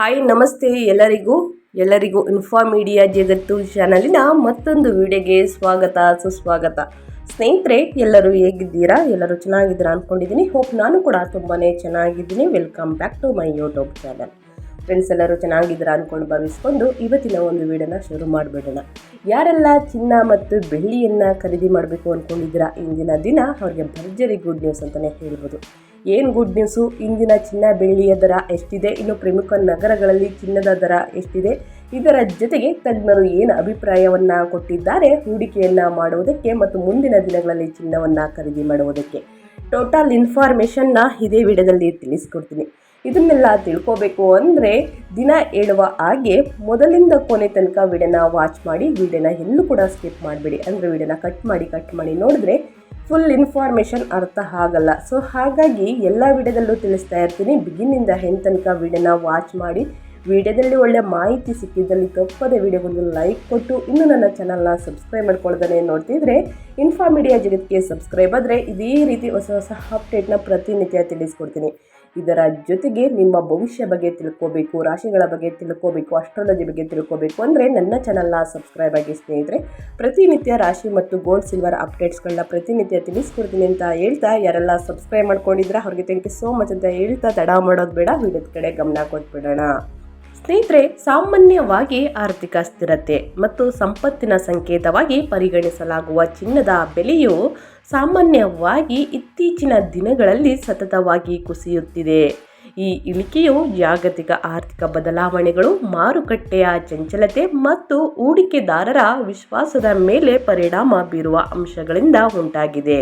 Hi ನಮಸ್ತೆ ಎಲ್ಲರಿಗೂ. ಎಲ್ಲರಿಗೂ ಇನ್ಫಾ ಮೀಡಿಯಾ ಜಗತ್ತು ಚಾನಲಿನ ಮತ್ತೊಂದು ವಿಡಿಯೋಗೆ ಸ್ವಾಗತ, ಸುಸ್ವಾಗತ. ಸ್ನೇಹಿತರೆ, ಎಲ್ಲರೂ ಹೇಗಿದ್ದೀರಾ? ಎಲ್ಲರೂ ಚೆನ್ನಾಗಿದ್ದೀರಾ ಅಂದ್ಕೊಂಡಿದ್ದೀನಿ ಹೋಪ್ ನಾನು ಕೂಡ ತುಂಬಾ ಚೆನ್ನಾಗಿದ್ದೀನಿ. Welcome back to my YouTube channel friends ಎಲ್ಲರೂ ಚೆನ್ನಾಗಿದ್ದೀರಾ ಅಂದ್ಕೊಂಡು ಭಾವಿಸ್ಕೊಂಡು ಇವತ್ತಿನ ಒಂದು ವಿಡಿಯೋನ ಶುರು ಮಾಡಿಬಿಡೋಣ. ಯಾರೆಲ್ಲ ಚಿನ್ನ ಮತ್ತು ಬೆಳ್ಳಿಯನ್ನು ಖರೀದಿ ಮಾಡಬೇಕು ಅಂದ್ಕೊಂಡಿದ್ದೀರಾ ಇಂದಿನ ದಿನ, ಅವ್ರಿಗೆ ಭರ್ಜರಿ ಗುಡ್ ನ್ಯೂಸ್ ಅಂತಲೇ ಹೇಳ್ಬೋದು. ಏನು ಗುಡ್ ನ್ಯೂಸು ಇಂದಿನ ಚಿನ್ನ ಬೆಳ್ಳಿಯ ದರ ಎಷ್ಟಿದೆ? ಇನ್ನು ಪ್ರಮುಖ ನಗರಗಳಲ್ಲಿ ಚಿನ್ನದ ದರ ಎಷ್ಟಿದೆ? ಇದರ ಜೊತೆಗೆ ತಜ್ಞರು ಏನು ಅಭಿಪ್ರಾಯವನ್ನು ಕೊಟ್ಟಿದ್ದಾರೆ? ಹೂಡಿಕೆಯನ್ನು ಮಾಡುವುದಕ್ಕೆ ಮತ್ತು ಮುಂದಿನ ದಿನಗಳಲ್ಲಿ ಚಿನ್ನವನ್ನು ಖರೀದಿ ಮಾಡುವುದಕ್ಕೆ. ಟೋಟಲ್ ಇನ್ಫಾರ್ಮೇಷನ್ನ ಇದೇ ವಿಡಿಯೋದಲ್ಲಿ ತಿಳಿಸ್ಕೊಡ್ತೀನಿ. ಇದನ್ನೆಲ್ಲ ತಿಳ್ಕೋಬೇಕು ಅಂದರೆ ದಿನ ಹೇಳುವ ಹಾಗೆ ಮೊದಲಿಂದ ಕೊನೆ ತನಕ ವಿಡಿಯೋನ ವಾಚ್ ಮಾಡಿ, ವಿಡಿಯೋನ ಎಲ್ಲೂ ಕೂಡ ಸ್ಕಿಪ್ ಮಾಡಬೇಡಿ. ಅಂದರೆ ವಿಡಿಯೋನ ಕಟ್ ಮಾಡಿ ಕಟ್ ಮಾಡಿ ನೋಡಿದ್ರೆ ಫುಲ್ ಇನ್ಫಾರ್ಮೇಷನ್ ಅರ್ಥ ಆಗಲ್ಲ. ಸೊ ಹಾಗಾಗಿ ಎಲ್ಲ ವಿಡಿಯೋದಲ್ಲೂ ತಿಳಿಸ್ತಾ ಇರ್ತೀನಿ. ಬಿಗಿನಿಂದ ಹೆನ್ ತನಕ ವಿಡಿಯೋನ ವಾಚ್ ಮಾಡಿ, ವಿಡಿಯೋದಲ್ಲಿ ಒಳ್ಳೆ ಮಾಹಿತಿ ಸಿಕ್ಕಿದ್ದಲ್ಲಿ ತಪ್ಪದೆ ವಿಡಿಯೋಗೊಂದು ಲೈಕ್ ಕೊಟ್ಟು, ಇನ್ನು ನನ್ನ ಚಾನಲ್ನ ಸಬ್ಸ್ಕ್ರೈಬ್ ಮಾಡ್ಕೊಳ್ದೇ ನೋಡ್ತಿದ್ರೆ ಇನ್ಫಾ ಜಗತ್ತಿಗೆ ಸಬ್ಸ್ಕ್ರೈಬ್ ಆದರೆ ಇದೇ ರೀತಿ ಹೊಸ ಹೊಸ ಅಪ್ಡೇಟ್ನ ಪ್ರತಿನಿತ್ಯ ತಿಳಿಸ್ಕೊಡ್ತೀನಿ. ಇದರ ಜೊತೆಗೆ ನಿಮ್ಮ ಭವಿಷ್ಯ ಬಗ್ಗೆ ತಿಳ್ಕೋಬೇಕು, ರಾಶಿಗಳ ಬಗ್ಗೆ ತಿಳ್ಕೋಬೇಕು ಅಸ್ಟ್ರಾಲಜಿ ಬಗ್ಗೆ ತಿಳ್ಕೋಬೇಕು ಅಂದರೆ ನನ್ನ ಚಾನಲ್ನ ಸಬ್ಸ್ಕ್ರೈಬ್ ಆಗಿ ಸ್ನೇಹಿತರೆ, ಪ್ರತಿನಿತ್ಯ ರಾಶಿ ಮತ್ತು ಗೋಲ್ಡ್ ಸಿಲ್ವರ್ ಅಪ್ಡೇಟ್ಸ್ಗಳನ್ನ ಪ್ರತಿನಿತ್ಯ ತಿಳಿಸ್ಕೊಡ್ತೀನಿ ಅಂತ ಹೇಳ್ತಾ ಯಾರೆಲ್ಲ ಸಬ್ಸ್ಕ್ರೈಬ್ ಮಾಡ್ಕೊಂಡಿದ್ರೆ ಅವ್ರಿಗೆ ಥ್ಯಾಂಕ್ ಯು ಸೋ ಮಚ್ ಅಂತ ಹೇಳ್ತಾ ತಡ ಮಾಡೋದು ಬೇಡ ವಿಡಿಯೋದ ಕಡೆ ಗಮನ ಕೊಟ್ಬಿಡೋಣ. ಸ್ನೇಹಿತರೆ, ಸಾಮಾನ್ಯವಾಗಿ ಆರ್ಥಿಕ ಸ್ಥಿರತೆ ಮತ್ತು ಸಂಪತ್ತಿನ ಸಂಕೇತವಾಗಿ ಪರಿಗಣಿಸಲಾಗುವ ಚಿನ್ನದ ಬೆಲೆಯು ಸಾಮಾನ್ಯವಾಗಿ ಇತ್ತೀಚಿನ ದಿನಗಳಲ್ಲಿ ಸತತವಾಗಿ ಕುಸಿಯುತ್ತಿದೆ. ಈ ಇಳಿಕೆಯು ಜಾಗತಿಕ ಆರ್ಥಿಕ ಬದಲಾವಣೆಗಳು, ಮಾರುಕಟ್ಟೆಯ ಚಂಚಲತೆ ಮತ್ತು ಹೂಡಿಕೆದಾರರ ವಿಶ್ವಾಸದ ಮೇಲೆ ಪರಿಣಾಮ ಬೀರುವ ಅಂಶಗಳಿಂದ ಉಂಟಾಗಿದೆ.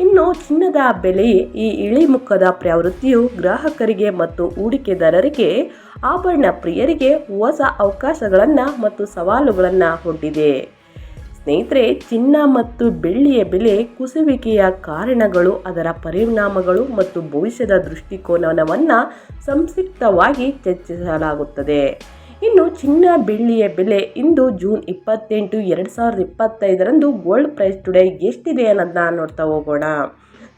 ಇನ್ನು ಚಿನ್ನದ ಬೆಲೆ ಈ ಇಳಿಮುಖದ ಪ್ರವೃತ್ತಿಯು ಗ್ರಾಹಕರಿಗೆ ಮತ್ತು ಹೂಡಿಕೆದಾರರಿಗೆ ಆಭರಣ ಪ್ರಿಯರಿಗೆ ಹೊಸ ಅವಕಾಶಗಳನ್ನು ಮತ್ತು ಸವಾಲುಗಳನ್ನು ಹೊಂದಿದೆ. ಸ್ನೇಹಿತರೆ, ಚಿನ್ನ ಮತ್ತು ಬೆಳ್ಳಿಯ ಬೆಲೆ ಕುಸುವಿಕೆಯ ಕಾರಣಗಳು, ಅದರ ಪರಿಣಾಮಗಳು ಮತ್ತು ಭವಿಷ್ಯದ ದೃಷ್ಟಿಕೋನವನ್ನು ಸಂಕ್ಷಿಪ್ತವಾಗಿ ಚರ್ಚಿಸಲಾಗುತ್ತದೆ. ಇನ್ನು ಚಿನ್ನ ಬೆಳ್ಳಿಯ ಬೆಲೆ ಇಂದು ಜೂನ್ ಇಪ್ಪತ್ತೆಂಟು ಎರಡು ಸಾವಿರದ ಇಪ್ಪತ್ತೈದರಂದು ಗೋಲ್ಡ್ ಪ್ರೈಸ್ ಟುಡೇ ಎಷ್ಟಿದೆ ಅನ್ನೋದನ್ನ ನೋಡ್ತಾ ಹೋಗೋಣ.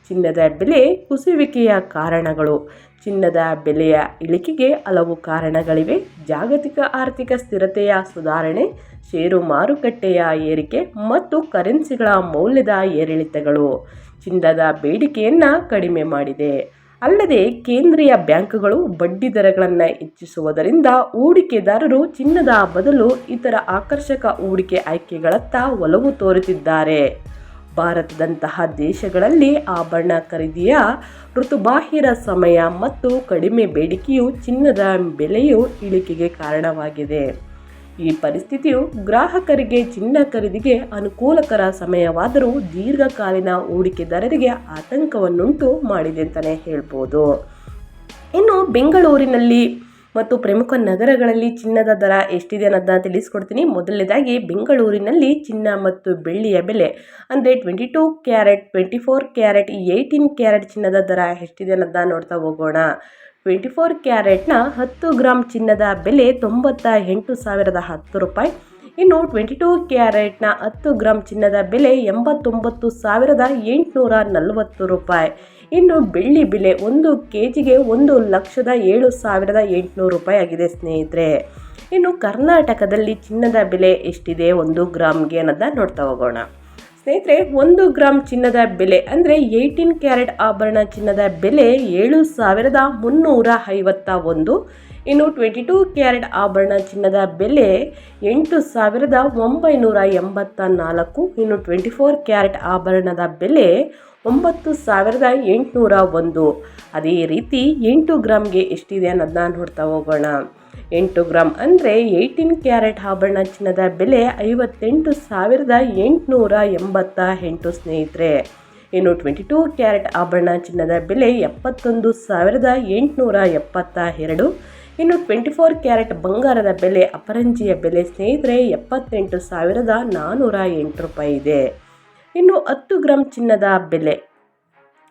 ಚಿನ್ನದ ಬೆಲೆ ಕುಸಿಯುವಿಕೆಯ ಕಾರಣಗಳು. ಚಿನ್ನದ ಬೆಲೆಯ ಇಳಿಕೆಗೆ ಹಲವು ಕಾರಣಗಳಿವೆ. ಜಾಗತಿಕ ಆರ್ಥಿಕ ಸ್ಥಿರತೆಯ ಸುಧಾರಣೆ, ಷೇರು ಮಾರುಕಟ್ಟೆಯ ಏರಿಕೆ ಮತ್ತು ಕರೆನ್ಸಿಗಳ ಮೌಲ್ಯದ ಏರಿಳಿತಗಳು. ಚಿನ್ನದ ಬೇಡಿಕೆಯನ್ನು ಕಡಿಮೆ ಮಾಡಿದೆ. ಅಲ್ಲದೆ ಕೇಂದ್ರೀಯ ಬ್ಯಾಂಕ್ಗಳು ಬಡ್ಡಿ ದರಗಳನ್ನು ಹೆಚ್ಚಿಸುವುದರಿಂದ ಹೂಡಿಕೆದಾರರು ಚಿನ್ನದ ಬದಲು ಇತರ ಆಕರ್ಷಕ ಹೂಡಿಕೆ ಆಯ್ಕೆಗಳತ್ತ ಒಲವು ತೋರುತ್ತಿದ್ದಾರೆ. ಭಾರತದಂತಹ ದೇಶಗಳಲ್ಲಿ ಆಭರಣ ಖರೀದಿಯ ಋತುಬಾಹಿರ ಸಮಯ ಮತ್ತು ಕಡಿಮೆ ಬೇಡಿಕೆಯು ಚಿನ್ನದ ಬೆಲೆಯು ಇಳಿಕೆಗೆ ಕಾರಣವಾಗಿದೆ. ಈ ಪರಿಸ್ಥಿತಿಯು ಗ್ರಾಹಕರಿಗೆ, ಚಿನ್ನ ಖರೀದಿಗೆ ಅನುಕೂಲಕರ ಸಮಯವಾದರೂ ದೀರ್ಘಕಾಲೀನ ಹೂಡಿಕೆದಾರರಿಗೆ ಆತಂಕವನ್ನುಂಟು ಮಾಡಿದೆ ಅಂತಲೇ ಹೇಳ್ಬೋದು. ಇನ್ನು ಬೆಂಗಳೂರಿನಲ್ಲಿ ಮತ್ತು ಪ್ರಮುಖ ನಗರಗಳಲ್ಲಿ ಚಿನ್ನದ ದರ ಎಷ್ಟಿದೆ ಅನ್ನೋದನ್ನ ತಿಳಿಸ್ಕೊಡ್ತೀನಿ. ಮೊದಲನೇದಾಗಿ, ಬೆಂಗಳೂರಿನಲ್ಲಿ ಚಿನ್ನ ಮತ್ತು ಬೆಳ್ಳಿಯ ಬೆಲೆ ಅಂದರೆ twenty two carat twenty four carat eighteen carat ಚಿನ್ನದ ದರ ಎಷ್ಟಿದೆ ಅನ್ನೋದನ್ನ ನೋಡ್ತಾ ಹೋಗೋಣ. ಟ್ವೆಂಟಿ ಫೋರ್ ಕ್ಯಾರೆಟ್ನ ಹತ್ತು ಗ್ರಾಮ್ ಚಿನ್ನದ ಬೆಲೆ ತೊಂಬತ್ತ ಎಂಟು ಸಾವಿರದ ಹತ್ತು ರೂಪಾಯಿ. ಇನ್ನು ಟ್ವೆಂಟಿ ಟೂ ಕ್ಯಾರೆಟ್ನ ಹತ್ತು ಗ್ರಾಮ್ ಚಿನ್ನದ ಬೆಲೆ ಎಂಬತ್ತೊಂಬತ್ತು ಸಾವಿರದ ಎಂಟುನೂರ ನಲವತ್ತು ರೂಪಾಯಿ. ಇನ್ನು ಬೆಳ್ಳಿ ಬೆಲೆ ಒಂದು ಕೆ ಜಿಗೆ ಒಂದು ಲಕ್ಷದ ಏಳು ಸಾವಿರದ ಎಂಟುನೂರು ರೂಪಾಯಿ ಆಗಿದೆ ಸ್ನೇಹಿತರೆ. ಇನ್ನು ಕರ್ನಾಟಕದಲ್ಲಿ ಚಿನ್ನದ ಬೆಲೆ ಎಷ್ಟಿದೆ? ಒಂದು ಗ್ರಾಮ್ಗೆ ಅನ್ನೋದನ್ನ ನೋಡ್ತಾ ಹೋಗೋಣ. ಸ್ನೇಹಿತರೆ, ಒಂದು ಗ್ರಾಮ್ ಚಿನ್ನದ ಬೆಲೆ ಅಂದರೆ ಏಯ್ಟೀನ್ ಕ್ಯಾರೆಟ್ ಆಭರಣ ಚಿನ್ನದ ಬೆಲೆ ಏಳು ಸಾವಿರದ ಮುನ್ನೂರ ಐವತ್ತ ಒಂದು. ಇನ್ನು ಟ್ವೆಂಟಿ ಟೂ ಕ್ಯಾರೆಟ್ ಆಭರಣ ಚಿನ್ನದ ಬೆಲೆ ಎಂಟು ಸಾವಿರದ ಒಂಬೈನೂರ ಎಂಬತ್ತ ನಾಲ್ಕು. ಇನ್ನು ಟ್ವೆಂಟಿ ಫೋರ್ ಕ್ಯಾರೆಟ್ ಆಭರಣದ ಬೆಲೆ ಒಂಬತ್ತು ಸಾವಿರದ ಎಂಟುನೂರ ಒಂದು. ಅದೇ ರೀತಿ ಎಂಟು ಗ್ರಾಮ್ಗೆ ಎಷ್ಟಿದೆ ಅನ್ನೋದನ್ನ ನೋಡ್ತಾ ಹೋಗೋಣ. ಎಂಟು ಗ್ರಾಮ್ ಅಂದರೆ ಏಯ್ಟೀನ್ ಕ್ಯಾರೆಟ್ ಆಭರಣ ಚಿನ್ನದ ಬೆಲೆ ಐವತ್ತೆಂಟು ಸಾವಿರದ ಎಂಟುನೂರ ಎಂಬತ್ತ ಎಂಟು ಸ್ನೇಹಿತರೆ. ಇನ್ನು ಟ್ವೆಂಟಿ ಟೂ ಕ್ಯಾರೆಟ್ ಆಭರಣ ಚಿನ್ನದ ಬೆಲೆ ಎಪ್ಪತ್ತೊಂದು ಸಾವಿರದ ಎಂಟುನೂರ ಎಪ್ಪತ್ತ ಎರಡು. ಇನ್ನು ಟ್ವೆಂಟಿ ಫೋರ್ ಕ್ಯಾರೆಟ್ ಬಂಗಾರದ ಬೆಲೆ ಅಪರಂಜಿಯ ಬೆಲೆ ಸ್ನೇಹಿತರೆ ಎಪ್ಪತ್ತೆಂಟು ಸಾವಿರದ ನಾನ್ನೂರ ಎಂಟು ರೂಪಾಯಿ ಇದೆ. ಇನ್ನು ಹತ್ತು ಗ್ರಾಮ್ ಚಿನ್ನದ ಬೆಲೆ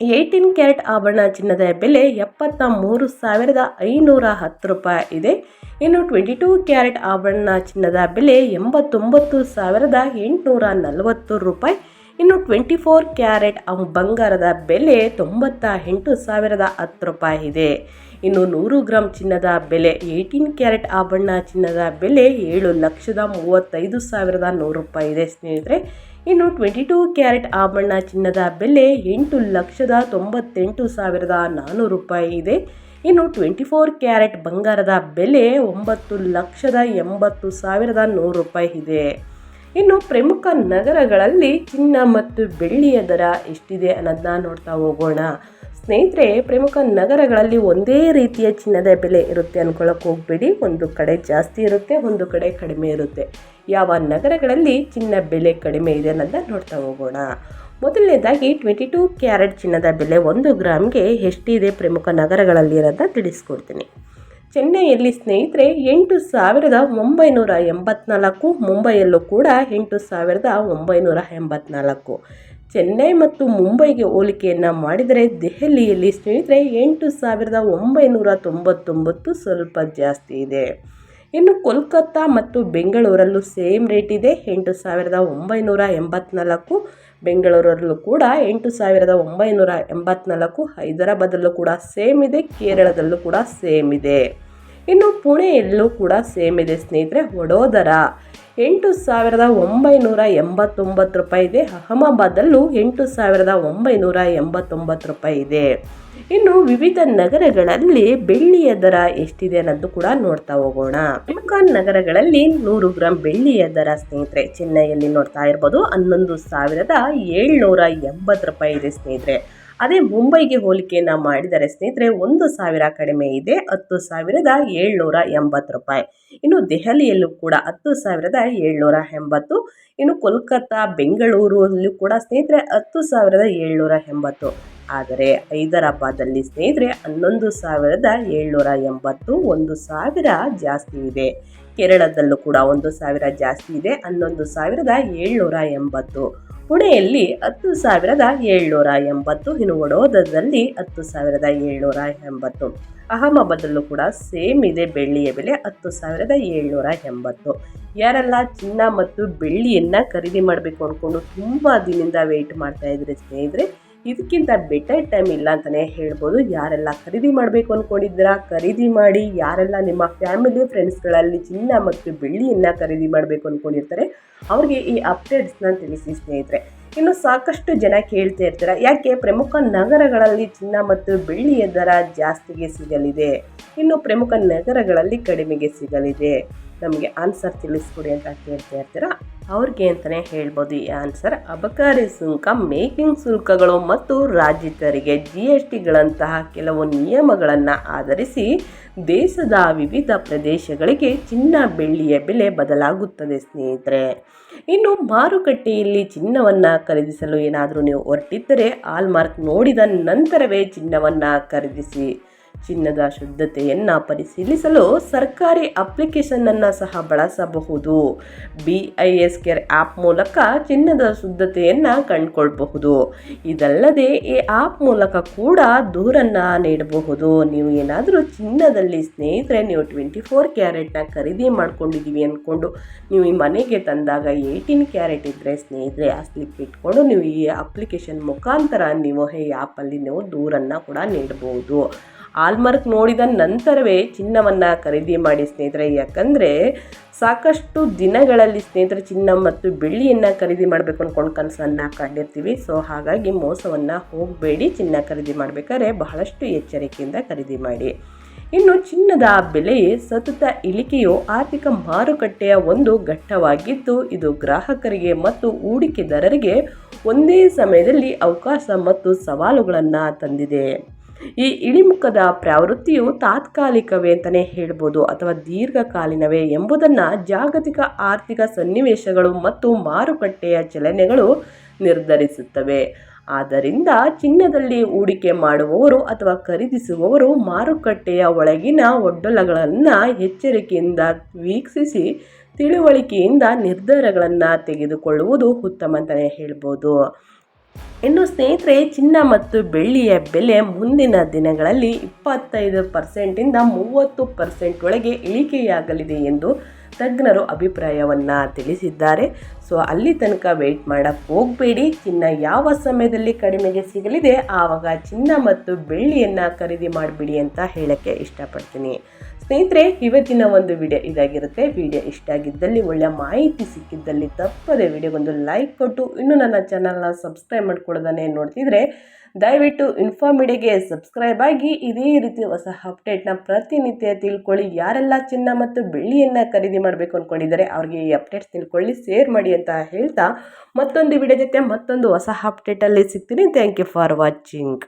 ಏಯ್ಟೀನ್ ಕ್ಯಾರೆಟ್ ಆಭರಣ ಚಿನ್ನದ ಬೆಲೆ ಎಪ್ಪತ್ತ ಮೂರು ಸಾವಿರದ ಐನೂರ ಹತ್ತು ರೂಪಾಯಿ ಇದೆ. ಇನ್ನು ಟ್ವೆಂಟಿ ಟೂ ಕ್ಯಾರೆಟ್ ಆಭರಣ ಚಿನ್ನದ ಬೆಲೆ ಎಂಬತ್ತೊಂಬತ್ತು ಸಾವಿರದ ಎಂಟುನೂರ ನಲವತ್ತು ರೂಪಾಯಿ. ಇನ್ನು ಟ್ವೆಂಟಿ ಫೋರ್ ಕ್ಯಾರೆಟ್ ಬಂಗಾರದ ಬೆಲೆ ತೊಂಬತ್ತ ಎಂಟು ಸಾವಿರದ ಹತ್ತು ರೂಪಾಯಿ ಇದೆ. ಇನ್ನು ನೂರು ಗ್ರಾಂ ಚಿನ್ನದ ಬೆಲೆ ಏಯ್ಟೀನ್ ಕ್ಯಾರೆಟ್ ಆಭರಣ ಚಿನ್ನದ ಬೆಲೆ ಏಳು ಲಕ್ಷದ ಮೂವತ್ತೈದು ಸಾವಿರದ ನೂರು ರೂಪಾಯಿ ಇದೆ ಸ್ನೇಹಿತರೆ. ಇನ್ನು ಟ್ವೆಂಟಿ ಟೂ ಕ್ಯಾರೆಟ್ ಆಭರಣ ಚಿನ್ನದ ಬೆಲೆ ಎಂಟು ಲಕ್ಷದ ತೊಂಬತ್ತೆಂಟು ಸಾವಿರದ ನಾನ್ನೂರು ರೂಪಾಯಿ ಇದೆ. ಇನ್ನು ಟ್ವೆಂಟಿ ಫೋರ್ ಕ್ಯಾರೆಟ್ ಬಂಗಾರದ ಬೆಲೆ ಒಂಬತ್ತು ಲಕ್ಷದ ಎಂಬತ್ತು ಸಾವಿರದ ನೂರು ರೂಪಾಯಿ ಇದೆ. ಇನ್ನು ಪ್ರಮುಖ ನಗರಗಳಲ್ಲಿ ಚಿನ್ನ ಮತ್ತು ಬೆಳ್ಳಿಯ ದರ ಎಷ್ಟಿದೆ ಅನ್ನೋದನ್ನ ನೋಡ್ತಾ ಹೋಗೋಣ. ಸ್ನೇಹಿತರೆ, ಪ್ರಮುಖ ನಗರಗಳಲ್ಲಿ ಒಂದೇ ರೀತಿಯ ಚಿನ್ನದ ಬೆಲೆ ಇರುತ್ತೆ ಅಂದ್ಕೊಳ್ಳೋಕೆ ಹೋಗಬೇಡಿ. ಒಂದು ಕಡೆ ಜಾಸ್ತಿ ಇರುತ್ತೆ, ಒಂದು ಕಡೆ ಕಡಿಮೆ ಇರುತ್ತೆ. ಯಾವ ನಗರಗಳಲ್ಲಿ ಚಿನ್ನ ಬೆಲೆ ಕಡಿಮೆ ಇದೆ ಅನ್ನೋದನ್ನ ನೋಡ್ತಾ ಹೋಗೋಣ. ಮೊದಲನೇದಾಗಿ ಟ್ವೆಂಟಿ ಟೂ ಕ್ಯಾರೆಟ್ ಚಿನ್ನದ ಬೆಲೆ ಒಂದು ಗ್ರಾಮ್ಗೆ ಎಷ್ಟಿದೆ ಪ್ರಮುಖ ನಗರಗಳಲ್ಲಿ ಅನ್ನೋದನ್ನ ತಿಳಿಸ್ಕೊಡ್ತೀನಿ. ಚೆನ್ನೈಯಲ್ಲಿ ಸ್ನೇಹಿತರೆ, ಎಂಟು ಸಾವಿರದ ಒಂಬೈನೂರ ಎಂಬತ್ನಾಲ್ಕು, ಮುಂಬೈಯಲ್ಲೂ ಕೂಡ ಎಂಟು ಸಾವಿರದ ಒಂಬೈನೂರ ಎಂಬತ್ನಾಲ್ಕು. ಚೆನ್ನೈ ಮತ್ತು ಮುಂಬೈಗೆ ಹೋಲಿಕೆಯನ್ನು ಮಾಡಿದರೆ ದೆಹಲಿಯಲ್ಲಿ ಸ್ನೇಹಿತರೆ ಎಂಟು ಸಾವಿರದ ಒಂಬೈನೂರ ತೊಂಬತ್ತೊಂಬತ್ತು ಸ್ವಲ್ಪ ಜಾಸ್ತಿ ಇದೆ. ಇನ್ನು ಕೋಲ್ಕತ್ತಾ ಮತ್ತು ಬೆಂಗಳೂರಲ್ಲೂ ಸೇಮ್ ರೇಟ್ ಇದೆ. ಎಂಟು ಸಾವಿರದ ಒಂಬೈನೂರ ಎಂಬತ್ನಾಲ್ಕು ಬೆಂಗಳೂರಲ್ಲೂ ಕೂಡ ಎಂಟು ಸಾವಿರದ ಒಂಬೈನೂರ ಎಂಬತ್ನಾಲ್ಕು ಹೈದರಾಬಾದಲ್ಲೂ ಕೂಡ ಸೇಮ್ ಇದೆ. ಕೇರಳದಲ್ಲೂ ಕೂಡ ಸೇಮ್ ಇದೆ. ಇನ್ನು ಪುಣೆಯಲ್ಲೂ ಕೂಡ ಸೇಮ್ ಇದೆ ಸ್ನೇಹಿತರೆ, ವಡೋದರ. ಎಂಟು ಸಾವಿರದ ಒಂಬೈನೂರ ಎಂಬತ್ತೊಂಬತ್ತು ರೂಪಾಯಿ ಇದೆ. ಅಹಮದಾಬಾದಲ್ಲೂ ಎಂಟು ಸಾವಿರದ ಒಂಬೈನೂರ ಎಂಬತ್ತೊಂಬತ್ತು ರೂಪಾಯಿ ಇದೆ. ಇನ್ನು ವಿವಿಧ ನಗರಗಳಲ್ಲಿ ಬೆಳ್ಳಿಯ ದರ ಎಷ್ಟಿದೆ ಅನ್ನೋದು ಕೂಡ ನೋಡ್ತಾ ಹೋಗೋಣ. ಮುಖಾನ್ ನಗರಗಳಲ್ಲಿ ನೂರು ಗ್ರಾಂ ಬೆಳ್ಳಿಯ ದರ ಸ್ನೇಹಿತರೆ, ಚೆನ್ನೈಯಲ್ಲಿ ನೋಡ್ತಾ ಇರ್ಬೋದು. ಹನ್ನೊಂದು ಸಾವಿರದ ಏಳ್ನೂರ ಎಂಬತ್ತು ರೂಪಾಯಿ ಇದೆ ಸ್ನೇಹಿತರೆ. ಅದೇ ಮುಂಬೈಗೆ ಹೋಲಿಕೆಯನ್ನು ಮಾಡಿದರೆ ಸ್ನೇಹಿತರೆ, ಒಂದು ಸಾವಿರ ಕಡಿಮೆ ಇದೆ, ಹತ್ತು ಸಾವಿರದ ಏಳ್ನೂರ ಎಂಬತ್ತು ರೂಪಾಯಿ. ಇನ್ನು ದೆಹಲಿಯಲ್ಲೂ ಕೂಡ ಹತ್ತು ಸಾವಿರದ ಏಳ್ನೂರ ಎಂಬತ್ತು, ಇನ್ನು ಕೋಲ್ಕತ್ತಾ, ಬೆಂಗಳೂರಲ್ಲೂ ಕೂಡ ಸ್ನೇಹಿತರೆ ಹತ್ತು ಸಾವಿರದ ಏಳ್ನೂರ ಎಂಬತ್ತು. ಆದರೆ ಹೈದರಾಬಾದಲ್ಲಿ ಸ್ನೇಹಿತರೆ, ಹನ್ನೊಂದು ಸಾವಿರದ ಏಳ್ನೂರ ಎಂಬತ್ತು, ಒಂದು ಸಾವಿರ ಜಾಸ್ತಿ ಇದೆ. ಕೇರಳದಲ್ಲೂ ಕೂಡ ಒಂದು ಸಾವಿರ ಜಾಸ್ತಿ ಇದೆ, ಹನ್ನೊಂದು ಸಾವಿರದ ಏಳ್ನೂರ ಎಂಬತ್ತು. ಪುಣೆಯಲ್ಲಿ ಹತ್ತು ಸಾವಿರದ ಏಳ್ನೂರ ಎಂಬತ್ತು. ಇನ್ನು ವಡೋದರಲ್ಲಿ ಹತ್ತು ಸಾವಿರದ ಏಳ್ನೂರ ಎಂಬತ್ತು. ಅಹಮದಾಬಾದಲ್ಲೂ ಕೂಡ ಸೇಮ್ ಇದೆ ಬೆಳ್ಳಿಯ ಬೆಲೆ ಹತ್ತು ಸಾವಿರದ ಏಳ್ನೂರ ಎಂಬತ್ತು. ಯಾರೆಲ್ಲ ಚಿನ್ನ ಮತ್ತು ಬೆಳ್ಳಿಯನ್ನು ಖರೀದಿ ಮಾಡಬೇಕು ಅಂದ್ಕೊಂಡು ತುಂಬ ದಿನದಿಂದ ವೆಯ್ಟ್ ಮಾಡ್ತಾ ಇದ್ರೆ ಸ್ನೇಹಿತರೆ ಇದಕ್ಕಿಂತ ಬೆಟರ್ ಟೈಮ್ ಇಲ್ಲ ಅಂತಲೇ ಹೇಳ್ಬೋದು. ಯಾರೆಲ್ಲ ಖರೀದಿ ಮಾಡಬೇಕು ಅಂದ್ಕೊಂಡಿದ್ದೀರಾ ಖರೀದಿ ಮಾಡಿ ಯಾರೆಲ್ಲ ನಿಮ್ಮ ಫ್ಯಾಮಿಲಿ ಫ್ರೆಂಡ್ಸ್ಗಳಲ್ಲಿ ಚಿನ್ನ ಮತ್ತು ಬೆಳ್ಳಿಯನ್ನು ಖರೀದಿ ಮಾಡಬೇಕು ಅಂದ್ಕೊಂಡಿರ್ತಾರೆ ಅವ್ರಿಗೆ ಈ ಅಪ್ಡೇಟ್ಸ್ನ ತಿಳಿಸಿ ಸ್ನೇಹಿತರೆ. ಇನ್ನು ಸಾಕಷ್ಟು ಜನ ಕೇಳ್ತಾ ಇರ್ತಾರೆ, ಯಾಕೆ ಪ್ರಮುಖ ನಗರಗಳಲ್ಲಿ ಚಿನ್ನ ಮತ್ತು ಬೆಳ್ಳಿಯ ದರ ಜಾಸ್ತಿಗೆ ಸಿಗಲಿದೆ? ಇನ್ನು ಪ್ರಮುಖ ನಗರಗಳಲ್ಲಿ ಕಡಿಮೆಗೆ ಸಿಗಲಿದೆ. ನಮಗೆ ಆನ್ಸರ್ ತಿಳಿಸ್ಕೊಡಿ ಅಂತ ಕೇಳ್ತಾ ಇರ್ತೀರಾ? ಅವ್ರಿಗೆ ಅಂತಲೇ ಹೇಳ್ಬೋದು ಈ ಆನ್ಸರ್ ಅಬಕಾರಿ ಸುಂಕ, ಮೇಕಿಂಗ್ ಶುಲ್ಕಗಳು ಮತ್ತು ರಾಜ್ಯ ತೆರಿಗೆ ಜಿ ಎಸ್ ಟಿಗಳಂತಹ ಕೆಲವು ನಿಯಮಗಳನ್ನು ಆಧರಿಸಿ ದೇಶದ ವಿವಿಧ ಪ್ರದೇಶಗಳಿಗೆ ಚಿನ್ನ ಬೆಳ್ಳಿಯ ಬೆಲೆ ಬದಲಾಗುತ್ತದೆ ಸ್ನೇಹಿತರೆ. ಇನ್ನು ಮಾರುಕಟ್ಟೆಯಲ್ಲಿ ಚಿನ್ನವನ್ನು ಖರೀದಿಸಲು ಏನಾದರೂ ನೀವು ಹೊರಟಿದ್ದರೆ ಆಲ್ಮಾರ್ಕ್ ನೋಡಿದ ನಂತರವೇ ಚಿನ್ನವನ್ನು ಖರೀದಿಸಿ. ಚಿನ್ನದ ಶುದ್ಧತೆಯನ್ನು ಪರಿಶೀಲಿಸಲು ಸರ್ಕಾರಿ ಅಪ್ಲಿಕೇಶನನ್ನು ಸಹ ಬಳಸಬಹುದು. B I S care app ಮೂಲಕ ಚಿನ್ನದ ಶುದ್ಧತೆಯನ್ನು ಕಂಡುಕೊಳ್ಬಹುದು. ಇದಲ್ಲದೆ ಈ ಆ್ಯಪ್ ಮೂಲಕ ಕೂಡ ದೂರನ್ನು ನೀಡಬಹುದು. ನೀವು ಏನಾದರೂ ಚಿನ್ನದಲ್ಲಿ ಸ್ನೇಹಿತರೆ, ನೀವು ಟ್ವೆಂಟಿ ಫೋರ್ ಕ್ಯಾರೆಟ್ನ ಖರೀದಿ ಮಾಡ್ಕೊಂಡಿದ್ದೀವಿ ಅಂದ್ಕೊಂಡು ನೀವು ಈ ಮನೆಗೆ ತಂದಾಗ ಏಯ್ಟೀನ್ ಕ್ಯಾರೆಟ್ ಇದ್ದರೆ ಸ್ನೇಹಿತರೆ, ಆ ಸ್ಲಿಪ್ ಇಟ್ಕೊಂಡು ನೀವು ಈ ಅಪ್ಲಿಕೇಶನ್ ಮುಖಾಂತರ ನೀವು ಈ ಆ್ಯಪಲ್ಲಿ ನೀವು ದೂರನ್ನು ಕೂಡ ನೀಡಬಹುದು. ಆಲ್ಮಾರ್ಕ್ ನೋಡಿದ ನಂತರವೇ ಚಿನ್ನವನ್ನು ಖರೀದಿ ಮಾಡಿ ಸ್ನೇಹಿತರೆ. ಯಾಕಂದರೆ ಸಾಕಷ್ಟು ದಿನಗಳಲ್ಲಿ ಸ್ನೇಹಿತರೆ ಚಿನ್ನ ಮತ್ತು ಬೆಳ್ಳಿಯನ್ನು ಖರೀದಿ ಮಾಡಬೇಕು ಅಂದ್ಕೊಂಡು ಕನಸನ್ನು ಕಂಡಿರ್ತೀವಿ. ಸೊ, ಹಾಗಾಗಿ ಮೋಸವನ್ನು ಹೋಗಬೇಡಿ. ಚಿನ್ನ ಖರೀದಿ ಮಾಡಬೇಕಾದ್ರೆ ಬಹಳಷ್ಟು ಎಚ್ಚರಿಕೆಯಿಂದ ಖರೀದಿ ಮಾಡಿ. ಇನ್ನು ಚಿನ್ನದ ಬೆಲೆ ಸತತ ಇಳಿಕೆಯು ಆರ್ಥಿಕ ಮಾರುಕಟ್ಟೆಯ ಒಂದು ಘಟ್ಟವಾಗಿದ್ದು, ಇದು ಗ್ರಾಹಕರಿಗೆ ಮತ್ತು ಹೂಡಿಕೆದಾರರಿಗೆ ಒಂದೇ ಸಮಯದಲ್ಲಿ ಅವಕಾಶ ಮತ್ತು ಸವಾಲುಗಳನ್ನು ತಂದಿದೆ. ಈ ಇಳಿಮುಖದ ಪ್ರವೃತ್ತಿಯು ತಾತ್ಕಾಲಿಕವೇ ಅಂತಲೇ ಹೇಳ್ಬೋದು ಅಥವಾ ದೀರ್ಘಕಾಲೀನವೇ ಎಂಬುದನ್ನು ಜಾಗತಿಕ ಆರ್ಥಿಕ ಸನ್ನಿವೇಶಗಳು ಮತ್ತು ಮಾರುಕಟ್ಟೆಯ ಚಲನೆಗಳು ನಿರ್ಧರಿಸುತ್ತವೆ. ಆದ್ದರಿಂದ ಚಿನ್ನದಲ್ಲಿ ಹೂಡಿಕೆ ಮಾಡುವವರು ಅಥವಾ ಖರೀದಿಸುವವರು ಮಾರುಕಟ್ಟೆಯ ಒಳಗಿನ ಒಡ್ಡಲಗಳನ್ನು ಎಚ್ಚರಿಕೆಯಿಂದ ವೀಕ್ಷಿಸಿ ತಿಳುವಳಿಕೆಯಿಂದ ನಿರ್ಧಾರಗಳನ್ನು ತೆಗೆದುಕೊಳ್ಳುವುದು ಉತ್ತಮ ಅಂತಲೇ ಹೇಳ್ಬೋದು. ಇನ್ನು ಸ್ನೇಹಿತರೆ, ಚಿನ್ನ ಮತ್ತು ಬೆಳ್ಳಿಯ ಬೆಲೆ ಮುಂದಿನ ದಿನಗಳಲ್ಲಿ ಇಪ್ಪತ್ತೈದು ಪರ್ಸೆಂಟಿಂದ ಮೂವತ್ತು ಪರ್ಸೆಂಟ್ ಒಳಗೆ ಇಳಿಕೆಯಾಗಲಿದೆ ಎಂದು ತಜ್ಞರು ಅಭಿಪ್ರಾಯವನ್ನು ತಿಳಿಸಿದ್ದಾರೆ. ಸೊ, ಅಲ್ಲಿ ತನಕ ವೆಯ್ಟ್ ಮಾಡಕ್ಕೆ ಹೋಗಬೇಡಿ. ಚಿನ್ನ ಯಾವ ಸಮಯದಲ್ಲಿ ಕಡಿಮೆಗೆ ಸಿಗಲಿದೆ, ಆವಾಗ ಚಿನ್ನ ಮತ್ತು ಬೆಳ್ಳಿಯನ್ನು ಖರೀದಿ ಮಾಡಿಬಿಡಿ ಅಂತ ಹೇಳೋಕ್ಕೆ ಇಷ್ಟಪಡ್ತೀನಿ. ಸ್ನೇಹಿತರೆ, ಇವತ್ತಿನ ಒಂದು ವಿಡಿಯೋ ಇದಾಗಿರುತ್ತೆ. ವಿಡಿಯೋ ಇಷ್ಟ ಆಗಿದ್ದಲ್ಲಿ ಒಳ್ಳೆಯ ಮಾಹಿತಿ ಸಿಕ್ಕಿದ್ದಲ್ಲಿ ತಪ್ಪದೆ ವಿಡಿಯೋಗೊಂದು ಲೈಕ್ ಕೊಟ್ಟು, ಇನ್ನೂ ನನ್ನ ಚಾನಲ್ನ ಸಬ್ಸ್ಕ್ರೈಬ್ ಮಾಡ್ಕೊಳ್ಳೋದನ್ನೇ ನೋಡ್ತಿದ್ರೆ, ದಯವಿಟ್ಟು ಇನ್ಫಾರ್ಮಿಡಿಗೆ ಸಬ್ಸ್ಕ್ರೈಬ್ ಆಗಿ, ಇದೇ ರೀತಿ ಹೊಸ ಅಪ್ಡೇಟ್ನ ಪ್ರತಿನಿತ್ಯ ತಿಳ್ಕೊಳ್ಳಿ. ಯಾರೆಲ್ಲ ಚಿನ್ನ ಮತ್ತು ಬೆಳ್ಳಿಯನ್ನು ಖರೀದಿ ಮಾಡಬೇಕು ಅಂದ್ಕೊಂಡಿದ್ದಾರೆ ಅವ್ರಿಗೆ ಈ ಅಪ್ಡೇಟ್ಸ್ ತಿಳ್ಕೊಳ್ಳಿ ಶೇರ್ ಮಾಡಿ ಅಂತ ಹೇಳ್ತಾ ಮತ್ತೊಂದು ವಿಡಿಯೋ ಜೊತೆ ಮತ್ತೊಂದು ಹೊಸ ಅಪ್ಡೇಟಲ್ಲಿ ಸಿಗ್ತೀನಿ. Thank you for watching